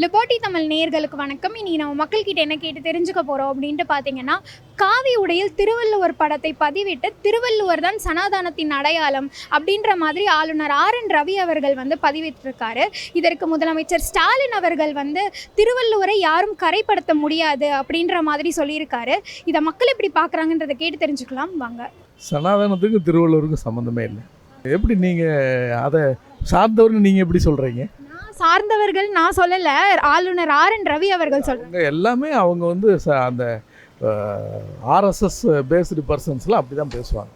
Liberty Tamil நேர்களுக்கு வணக்கம். இனி நம்ம மக்கள்கிட்ட என்ன கேட்டு தெரிஞ்சுக்க போகிறோம் அப்படின்ட்டு பார்த்தீங்கன்னா காவி உடையில் திருவள்ளுவர் படத்தை பதிவிட்டு திருவள்ளுவர் தான் சனாதானத்தின் அடையாளம் அப்படின்ற மாதிரி ஆளுநர் ஆர் என் ரவி அவர்கள் வந்து பதிவிட்டிருக்காரு. இதற்கு முதலமைச்சர் ஸ்டாலின் அவர்கள் வந்து திருவள்ளுவரை யாரும் கரைப்படுத்த முடியாது அப்படின்ற மாதிரி சொல்லியிருக்காரு. இதை மக்கள் எப்படி பார்க்குறாங்கன்றதை கேட்டு தெரிஞ்சுக்கலாம். வாங்க. சனாதனத்துக்கும் திருவள்ளுவருக்கும் சம்மந்தமே இல்லை. எப்படி நீங்கள் அதை சார்ந்தவர்னு நீங்கள் எப்படி சொல்கிறீங்க சார்ந்தவர்கள் நான் சொல்லலை ஆளுநர் ஆர் என் ரவி அவர்கள் சொல்கிறாங்க எல்லாமே அவங்க வந்து ச- அந்த ஆர்எஸ்எஸ் பேஸ்டு பர்சன்ஸ்லாம் அப்படி தான் பேசுவாங்க.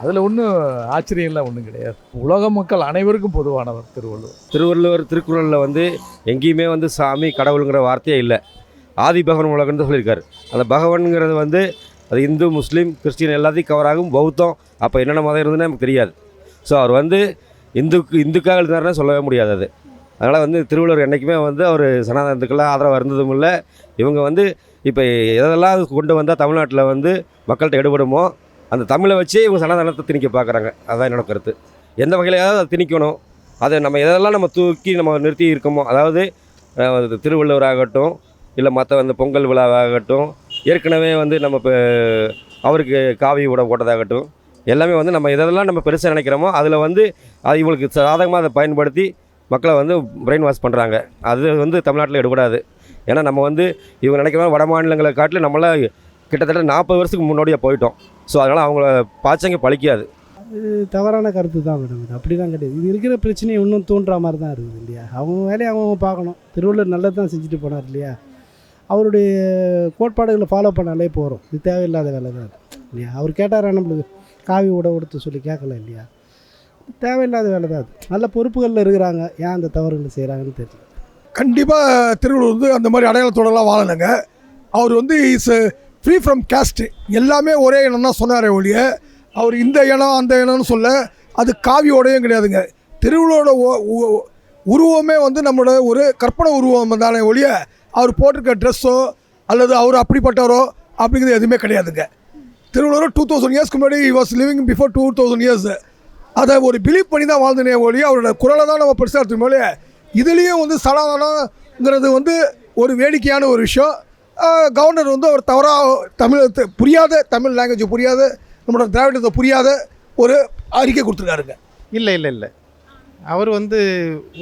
அதில் ஒன்றும் ஆச்சரியம்லாம் ஒன்றும் கிடையாது. உலக மக்கள் அனைவருக்கும் பொதுவானவர் திருவள்ளுவர். திருவள்ளுவர் திருக்குறளில் வந்து எங்கேயுமே வந்து சாமி கடவுளுங்கிற வார்த்தையே இல்லை. ஆதி பகவன் உலகன்னு தான் சொல்லியிருக்காரு. அந்த பகவன்கிறது வந்து அது இந்து முஸ்லீம் கிறிஸ்டின் எல்லாத்தையும் கவர் ஆகும் பௌத்தம் அப்போ என்னென்ன மதம் இருந்ததுன்னு நமக்கு தெரியாது. ஸோ அவர் வந்து இந்துக்கு இந்துக்காக எழுதினாருன்னு சொல்லவே முடியாது அது. அதனால் வந்து திருவள்ளுவர் என்றைக்குமே வந்து அவர் சனாதனத்துக்கெல்லாம் ஆதரவாக இருந்ததும் இல்லை. இவங்க வந்து இப்போ எதெல்லாம் கொண்டு வந்தால் தமிழ்நாட்டில் வந்து மக்கள்கிட்ட எடுபடுமோ அந்த தமிழை வச்சு இவங்க சனாதனத்தை திணிக்க பார்க்குறாங்க அதுதான் என்னோட கருத்து. எந்த வகையிலையாவது அதை திணிக்கணும். அதை நம்ம எதெல்லாம் நம்ம தூக்கி நம்ம நிறுத்தி இருக்கோமோ அதாவது திருவள்ளுவராகட்டும் திருவள்ளுவர் ஆகட்டும் இல்லை மற்ற வந்து பொங்கல் விழாவாகட்டும் ஏற்கனவே வந்து நம்ம இப்போ அவருக்கு காவி உடை போட்டதாகட்டும் எல்லாமே வந்து நம்ம எதெல்லாம் நம்ம பெருசாக நினைக்கிறோமோ அதில் வந்து அது இவங்களுக்கு சாதகமாக அதை பயன்படுத்தி மக்களை வந்து பிரெயின் வாஷ் பண்ணுறாங்க அது வந்து தமிழ்நாட்டில் எடுபடாது. ஏன்னா நம்ம வந்து இவங்க நினைக்கிற வட மாநிலங்களை காட்டிலும் நம்மளாம் கிட்டத்தட்ட நாற்பது வருஷத்துக்கு முன்னாடியே போயிட்டோம். ஸோ அதனால் அவங்கள பாய்ச்சங்க பழிக்காது. இது தவறான கருத்து தான் மேடம். இது அப்படி தான் கிடையாது. இது இருக்கிற பிரச்சனையை இன்னும் தூண்டுற மாதிரி தான் இருக்குது இல்லையா? அவங்க வேலையை அவங்க பார்க்கணும். திருவள்ளுவர் நல்லது தான் செஞ்சுட்டு போனார் இல்லையா? அவருடைய கோட்பாடுகளை ஃபாலோ பண்ணாலே போகிறோம் இது தேவையில்லாத வேலை தான் இல்லையா? அவர் கேட்டாரா நம்மளுக்கு? காவி உட உடுத்து சொல்லி கேட்கல இல்லையா? தேவையில்லாத வேலை தான் அது. நல்ல பொறுப்புகளில் இருக்கிறாங்க. ஏன் அந்த தவறுகளை செய்கிறாங்கன்னு தெரியல. கண்டிப்பாக திருவள்ளுவர் வந்து அந்த மாதிரி அடையாளத்தோடலாம் வாழலைங்க. அவர் வந்து இஸ் ஃப்ரீ ஃப்ரம் கேஸ்ட்டு எல்லாமே ஒரே இனம் தான் சொன்னாரே ஒழிய அவர் இந்த இனம் அந்த இனம்னு சொல்ல அது காவியோடையும் கிடையாதுங்க. திருவள்ளுவரோட உருவமே வந்து நம்மளோட ஒரு கற்பனை உருவம் தானே ஒழிய அவர் போட்டிருக்க ட்ரெஸ்ஸோ அல்லது அவர் அப்படிப்பட்டவரோ அப்படிங்கிறது எதுவுமே கிடையாதுங்க. திருவள்ளூர் டூ தௌசண்ட் இயர்ஸ்க்கு முன்னாடி was living before two thousand years அதை ஒரு பிலீவ் பண்ணி தான் வாழ்ந்தனே ஒழிய அவரோட குரலை தான் நம்ம பெருசாக எடுத்துக்கணும் ஒழிய இதுலேயும் வந்து சனாதனங்கிறது வந்து ஒரு வேடிக்கையான ஒரு விஷயம். கவர்னர் வந்து அவர் தவறாக தமிழ் புரியாத தமிழ் லாங்குவேஜ் புரியாத நம்மளோட திராவிடத்தை புரியாத ஒரு அறிக்கை கொடுத்துருக்காருங்க. இல்லை இல்லை இல்லை. அவர் வந்து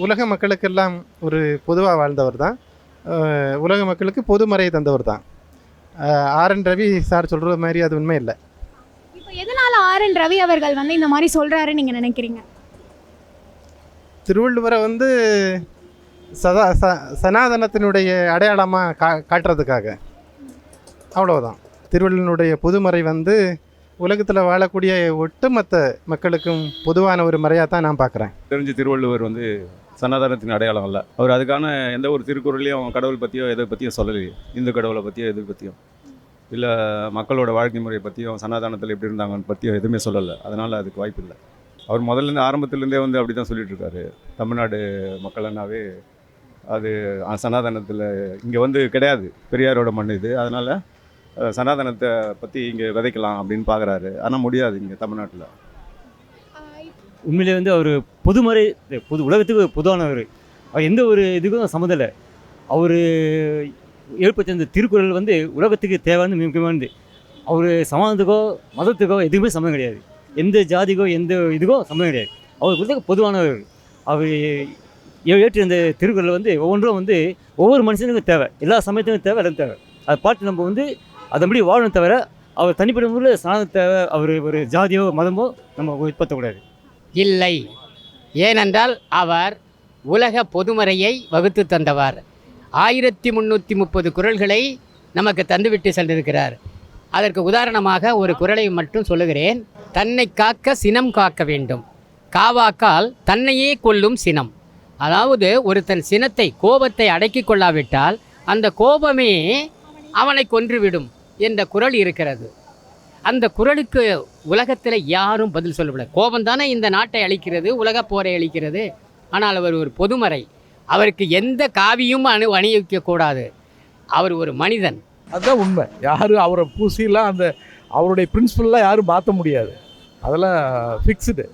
உலக மக்களுக்கெல்லாம் ஒரு பொதுவாக வாழ்ந்தவர் தான். உலக மக்களுக்கு பொதுமறை தந்தவர் தான். ஆர் என் ரவி சார் சொல்கிற மாதிரி அது உண்மை இல்லை. எதனால ஆர் என் ரவி அவர்கள் வந்து இந்த மாதிரி சொல்றாரு நீங்க நினைக்கிறீங்க? திருவள்ளுவரை வந்து சதா ச சனாதனத்தினுடைய அடையாளமாக கா காட்டுறதுக்காக. அவ்வளவுதான். திருவள்ளுவனுடைய பொதுமறை வந்து உலகத்தில் வாழக்கூடிய ஒட்டுமொத்த மக்களுக்கும் பொதுவான ஒரு மறையாக தான் நான் பார்க்குறேன் தெரிஞ்சு திருவள்ளுவர் வந்து சனாதனத்தின் அடையாளம் அல்ல. அவர் அதுக்கான எந்த ஒரு திருக்குறளையும் கடவுள் பற்றியோ எதை பற்றியும் சொல்லலையே. இந்து கடவுளை பற்றியோ எது பற்றியும் இல்லை மக்களோட வாழ்க்கை முறையை பற்றியும் சனாதானத்தில் எப்படி இருந்தாங்கன்னு பற்றியும் எதுவுமே சொல்லலை. அதனால் அதுக்கு வாய்ப்பு இல்லை. அவர் முதல்லேருந்து ஆரம்பத்துலேருந்தே வந்து அப்படி தான் சொல்லிட்டு தமிழ்நாடு மக்கள்னாவே அது சனாதனத்தில் இங்கே வந்து கிடையாது. பெரியாரோட மண் இது. அதனால் சனாதனத்தை பற்றி இங்கே விதைக்கலாம் அப்படின்னு பார்க்குறாரு ஆனால் முடியாது இங்கே தமிழ்நாட்டில். உண்மையிலே வந்து அவர் பொதுமறை பொது உலகத்துக்கு பொதுவானவர். அவர் எந்த ஒரு இதுக்கும் சம்மந்தம் அவர் ஏற்பட்ட இந்த திருக்குறள் வந்து உலகத்துக்கு தேவையான மிக முக்கியமானது அவர் சமாதத்துக்கோ மதத்துக்கோ எதுவுமே சம்மந்தம் கிடையாது. எந்த ஜாதிக்கோ எந்த இதுக்கோ சம்மந்தம் கிடையாது. அவர் கொடுத்த பொதுவானவர். அவர் ஏ- அந்த இந்த திருக்குறள் வந்து ஒவ்வொன்றும் வந்து ஒவ்வொரு மனுஷனுக்கும் தேவை. எல்லா சமயத்துக்கும் தேவை எல்லாம் தேவை. அதை பார்த்து நம்ம வந்து அதன்படி வாழணும் தவிர அவர் தனிப்பட்ட முறையில் சனாதன தேவை அவர் ஒரு ஜாதியோ மதமோ நம்ம உட்படுத்தக்கூடாது. இல்லை. ஏனென்றால் அவர் உலக பொதுமறையை வகுத்து தந்தவர். ஆயிரத்தி முந்நூற்றி முப்பது குறள்களை நமக்கு தந்துவிட்டு சென்றிருக்கிறார். அதற்கு உதாரணமாக ஒரு குறளை மட்டும் சொல்லுகிறேன். தன்னை காக்க சினம் காக்க வேண்டும். காவாக்கால் தன்னையே கொல்லும் சினம். அதாவது ஒருத்தன் சினத்தை கோபத்தை அடக்கி கொள்ளாவிட்டால் அந்த கோபமே அவனை கொன்றுவிடும் என்ற குறள் இருக்கிறது. அந்த குறளுக்கு உலகத்தில் யாரும் பதில் சொல்லவில்லை. கோபம் தானே இந்த நாட்டை அழிக்கிறது உலகப் போரை அழிக்கிறது. ஆனால் அவர் ஒரு பொதுமறை. அவருக்கு எந்த காவியும் அணு அணிவிக்க கூடாது அவர் ஒரு மனிதன். அதுதான் உண்மை. யாரும் அவரை பூசிலாம் அந்த அவருடைய பிரின்சிபல்லாம் யாரும் மாற்ற முடியாது. அதெல்லாம் ஃபிக்ஸுடு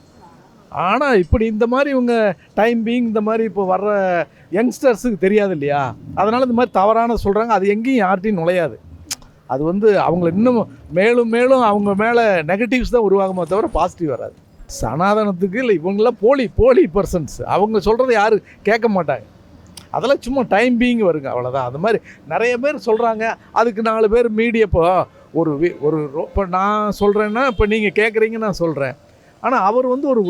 ஆனால் இப்படி இந்த மாதிரி இவங்க டைம் பீங் இந்த மாதிரி இப்போ வர்ற யங்ஸ்டர்ஸுக்கு தெரியாது இல்லையா? அதனால் இந்த மாதிரி தவறான சொல்கிறாங்க அது எங்கேயும் யார்ட்டையும் நுழையாது. அது வந்து அவங்கள இன்னும் மேலும் மேலும் அவங்க மேலே நெகட்டிவ்ஸ் தான் உருவாகுமோ தவிர பாசிட்டிவ் வராது. சனாதனத்துக்கு இல்லை இவங்களாம் போலி போலி பர்சன்ஸ் அவங்க சொல்கிறத யாரும் கேட்க மாட்டாங்க. அதெல்லாம் சும்மா டைம் பீங் வருங்க அவ்வளோதான் அது மாதிரி நிறைய பேர் சொல்கிறாங்க அதுக்கு நாலு பேர் மீடியா இப்போ ஒரு ஒரு இப்போ நான் சொல்கிறேன்னா இப்போ நீங்கள் கேட்குறீங்க நான் சொல்கிறேன் ஆனால் அவர் வந்து ஒரு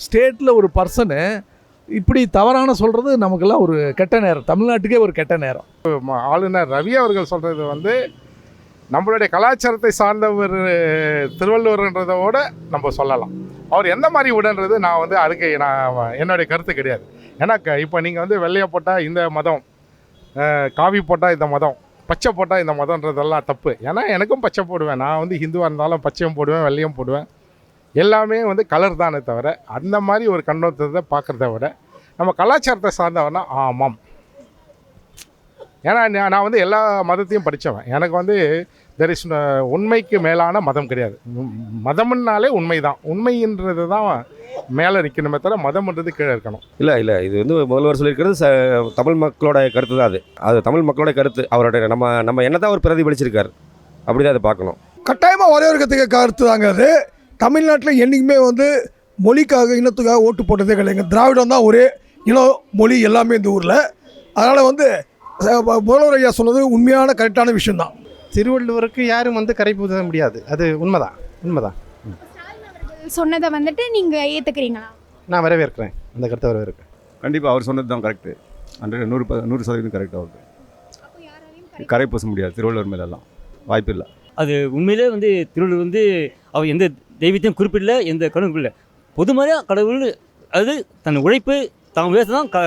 ஸ்டேட்டில் ஒரு பர்சனு இப்படி தவறான சொல்கிறது நமக்கெல்லாம் ஒரு கெட்ட நேரம். தமிழ்நாட்டுக்கே ஒரு கெட்ட நேரம். ஆளுநர் ரவி அவர்கள் சொல்கிறது வந்து நம்மளுடைய கலாச்சாரத்தை சார்ந்தவர் திருவள்ளுவர்ன்றதோட நம்ம சொல்லலாம். அவர் எந்த மாதிரி விடன்றது நான் வந்து அதுக்கு நான் என்னுடைய கருத்து கிடையாது. ஏன்னா க- இப்போ நீங்கள் வந்து வெள்ளையை போட்டால் இந்த மதம் காவி போட்டால் இந்த மதம் பச்சை போட்டால் இந்த மதம்ன்றதெல்லாம் தப்பு. ஏன்னா எனக்கும் பச்சை போடுவேன். நான் வந்து ஹிந்துவாக இருந்தாலும் பச்சையும் போடுவேன் வெள்ளையும் போடுவேன். எல்லாமே வந்து கலர் தானே தவிர அந்த மாதிரி ஒரு கண்ணோட்டத்தை பார்க்குறத விட நம்ம கலாச்சாரத்தை சார்ந்தவனா ஆமாம். ஏன்னா நான் நான் வந்து எல்லா மதத்தையும் படித்தவன் எனக்கு வந்து தெர் இஸ் உண்மைக்கு மேலான மதம் கிடையாது. மதம்னாலே உண்மை தான் உண்மைன்றது தான் மேலே நிற்கணுமே தவிர மதம்ன்றது கீழே இருக்கணும். இல்லை இல்லை. இது வந்து முதல்வர் சொல்லியிருக்கிறது ச தமிழ் மக்களோட கருத்து தான் அது. அது தமிழ் மக்களோட கருத்து. அவரோட நம்ம நம்ம என்ன தான் அவர் பிரதிபலிச்சிருக்கார் அப்படி தான் அதை பார்க்கணும். கட்டாயமாக வரவேற்கத்துக்கு கருத்து தாங்க அது. தமிழ்நாட்டில் என்றைக்குமே வந்து மொழிக்காக இனத்துக்காக ஓட்டு போட்டதே கிடையாதுங்க. திராவிடம் தான் ஒரே இனம் மொழி எல்லாமே இந்த ஊரில். அதனால் வந்து முதல்வர் ஐயா சொன்னது உண்மையான கரெக்டான விஷயம்தான். திருவள்ளுவருக்கு யாரும் வந்து கரை பூச முடியாது. அது உண்மைதான். உண்மைதான். சொன்னதை வந்துட்டு நீங்கள் ஏற்றுக்கிறீங்களா நான் வரவேற்கிறேன். அந்த கருத்தை வரவேற்கிறேன். கண்டிப்பாக அவர் சொன்னது தான் கரெக்டு ஹண்ட்ரட் நூறு ப- நூறு சதவீதம் கரெக்டாக அவருக்கு. கரை பூச முடியாது. திருவள்ளுவர் மேலெல்லாம். வாய்ப்பு இல்லை. அது உண்மையிலே வந்து திருவள்ளுவர் வந்து அவர் எந்த தெய்வத்தையும் குறிப்பிடல எந்த கடவுளும் இல்லை பொதுமறையாக கடவுள் அது தன் உழைப்பு தான் உயர்த்த தான் க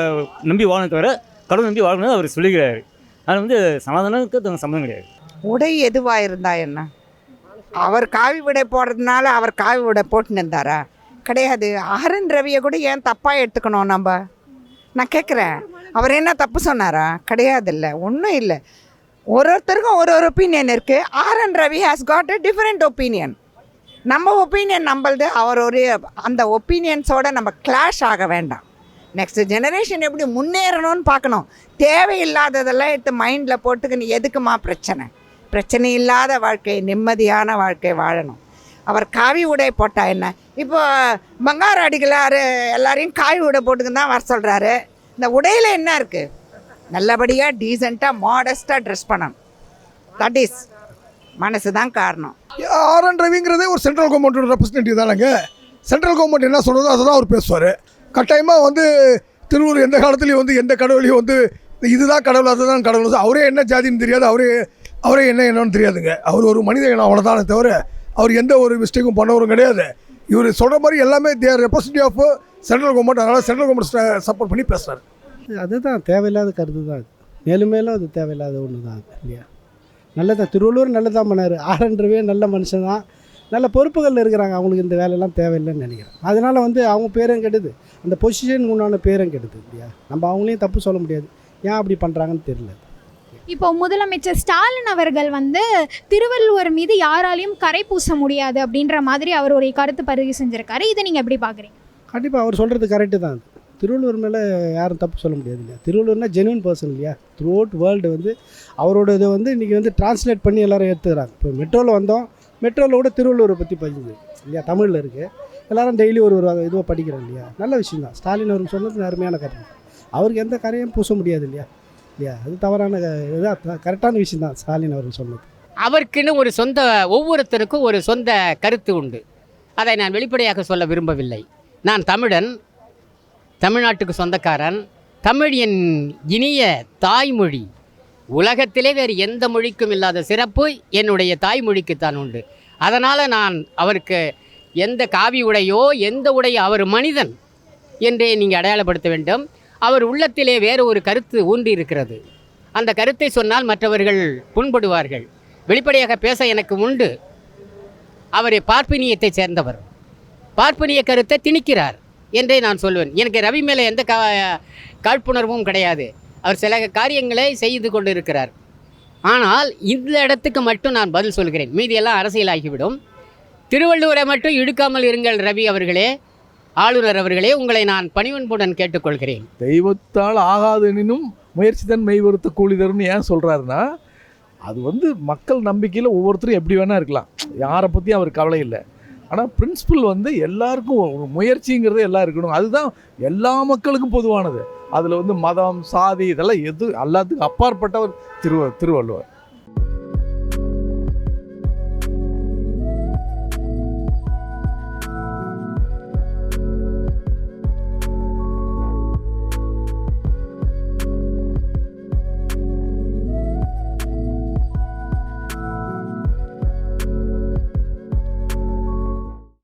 நம்பி வாழணும் தவிர கடவுள் நம்பி வாழணும் அவர் சொல்லுகிறார் அதில் வந்து சனாதனத்துக்கு தங்க சம்மந்தம் கிடையாது. உடை எதுவாக இருந்தா என்ன? அவர் காவி விடை போடுறதுனால அவர் காவி விடை போட்டுன்னு இருந்தாரா? கிடையாது. ஆரன் ரவியை கூட ஏன் தப்பாக எடுத்துக்கணும் நம்ம? நான் கேட்குறேன் அவர் என்ன தப்பு சொன்னாரா? கிடையாது இல்லை ஒன்றும் இல்லை. ஒரு ஒருத்தருக்கும் ஒரு ஒரு ஒப்பீனியன் இருக்குது RN Ravi has got a different opinion நம்ம ஒப்பீனியன் நம்மளது. அவர் ஒரு அந்த ஒப்பீனியன்ஸோட நம்ம கிளாஷ் ஆக வேண்டாம். நெக்ஸ்ட் ஜெனரேஷன் எப்படி முன்னேறணும்னு பார்க்கணும். தேவையில்லாததெல்லாம் எடுத்து மைண்டில் போட்டுக்கின்னு எதுக்குமா பிரச்சனை? பிரச்சனை இல்லாத வாழ்க்கை நிம்மதியான வாழ்க்கை வாழணும். அவர் காவி உடை போட்டால் என்ன? இப்போ பங்கார அடிகளார் எல்லாரையும் காவி உடை போட்டுக்குன்னு தான் வர சொல்கிறாரு இந்த உடையில் என்ன இருக்குது நல்லபடியாக டீசெண்டாக மாடஸ்ட்டாக ட்ரெஸ் பண்ணணும். தட் இஸ் மனசு தான் காரணம். ஆர் என் ரவிங்கிறதே ஒரு சென்ட்ரல் கவர்மெண்ட்டோட ரெப்ரஸன்டேட்டிவ் தானேங்க. சென்ட்ரல் கவர்மெண்ட் என்ன சொல்கிறதோ அதை தான் அவர் பேசுவார். கட்டாயமாக வந்து திருவூர் எந்த காலத்துலேயும் வந்து எந்த கடவுளையும் வந்து இதுதான் கடவுள் அதுதான் கடவுள். அவரே என்ன ஜாதின்னு தெரியாது. அவரே அவரே என்ன என்னன்னு தெரியாதுங்க. அவர் ஒரு மனித இனம் அவ்வளோதானே தவிர அவர் எந்த ஒரு மிஸ்டேக்கும் பண்ணவரும் கிடையாது. இவர் சொல்கிற மாதிரி எல்லாமே their representative of central government அதனால் சென்ட்ரல் கவர்மெண்ட் சப்போர்ட் பண்ணி பேசுகிறார் அதுதான். தேவையில்லாத கருத்து தான் மேலும் மேலும் அது தேவையில்லாத ஒன்று தான் இல்லையா? நல்லதான் திருவள்ளுவர் நல்லதான் பண்ணார். ஆரன்றவே நல்ல மனுஷன் தான். நல்ல பொறுப்புகளில் இருக்கிறாங்க. அவங்களுக்கு இந்த வேலையெல்லாம் தேவையில்லைன்னு நினைக்கிறேன். அதனால் வந்து அவங்க பேரும் கெடுது. அந்த பொசிஷனுக்கு உண்டான பேரும் கெடுது இல்லையா? நம்ம அவங்களையும் தப்பு சொல்ல முடியாது. ஏன் அப்படி பண்ணுறாங்கன்னு தெரியல. இப்போ முதலமைச்சர் ஸ்டாலின் அவர்கள் வந்து திருவள்ளுவர் மீது யாராலையும் கரை பூச முடியாது அப்படின்ற மாதிரி அவர் ஒரு கருத்து பதிவு செஞ்சிருக்காரு. இதை நீங்கள் எப்படி பார்க்குறீங்க? கண்டிப்பாக அவர் சொல்கிறது கரெக்டு தான். திருவள்ளுவர் மேலே யாரும் தப்பு சொல்ல முடியாது இல்லையா? திருவள்ளுவர்னா ஜெனுவன் பர்சன் இல்லையா? த்ரூ அவுட் வேர்ல்டு வந்து அவரோட இதை வந்து இன்றைக்கி வந்து டிரான்ஸ்லேட் பண்ணி எல்லாரும் எடுத்துக்கிறாங்க. இப்போ மெட்ரோவில் வந்தோம். மெட்ரோவில் கூட திருவள்ளுவரை பற்றி பதிஞ்சது இல்லையா? தமிழில் இருக்குது எல்லாரும் டெய்லி ஒரு ஒரு இதுவாக படிக்கிறோம் இல்லையா? நல்ல விஷயம் தான் ஸ்டாலின் அவருக்கு சொன்னது நேர்மையான கருத்து. அவருக்கு எந்த கரையும் பூச முடியாது இல்லையா? இல்லையா? அது தவறான இதாக கரெக்டான விஷயம் தான் ஸ்டாலின் அவர்கள் சொன்னது. அவருக்குன்னு ஒரு சொந்த ஒவ்வொருத்தருக்கும் ஒரு சொந்த கருத்து உண்டு. அதை நான் வெளிப்படையாக சொல்ல விரும்பவில்லை. நான் தமிழன் தமிழ்நாட்டுக்கு சொந்தக்காரன் தமிழ் என் இனிய தாய்மொழி உலகத்திலே வேறு எந்த மொழிக்கும் இல்லாத சிறப்பு என்னுடைய தாய்மொழிக்குத்தான் உண்டு. அதனால் நான் அவருக்கு எந்த காவி உடையோ எந்த உடைய அவர் மனிதன் என்றே நீங்கள் அடையாளப்படுத்த வேண்டும். அவர் உள்ளத்திலே வேறு ஒரு கருத்து ஊன்றி இருக்கிறது அந்த கருத்தை சொன்னால் மற்றவர்கள் புண்படுவார்கள். வெளிப்படையாக பேச எனக்கு உண்டு. அவர் பார்ப்பினியத்தைச் சேர்ந்தவர். பார்ப்பினிய கருத்தை திணிக்கிறார் என்றே நான் சொல்வேன். எனக்கு ரவி மேலே எந்த கா காழ்ப்புணர்வும் கிடையாது. அவர் சில காரியங்களை செய்து கொண்டு இருக்கிறார் ஆனால் இந்த இடத்துக்கு மட்டும் நான் பதில் சொல்கிறேன். மீதியெல்லாம் அரசியலாகிவிடும். திருவள்ளுவரை மட்டும் இழுக்காமல் இருங்கள் ரவி அவர்களே. ஆளுநர் அவர்களே உங்களை நான் பணிவன்புடன் கேட்டுக்கொள்கிறேன். தெய்வத்தால் ஆகாதெனினும் முயற்சி தன் மெய்வருத்த கூலி தரும்னு ஏன் சொல்கிறாருன்னா அது வந்து மக்கள் நம்பிக்கையில் ஒவ்வொருத்தரும் எப்படி வேணால் இருக்கலாம். யாரை பற்றியும் அவர் கவலை இல்லை. ஆனால் பிரின்சிபல் வந்து எல்லாருக்கும் முயற்சிங்கிறது எல்லாம் இருக்கணும். அதுதான் எல்லா மக்களுக்கும் பொதுவானது. அதில் வந்து மதம் சாதி இதெல்லாம் எது எல்லாத்துக்கும் அப்பாற்பட்டவர் திருவ திருவள்ளுவர்.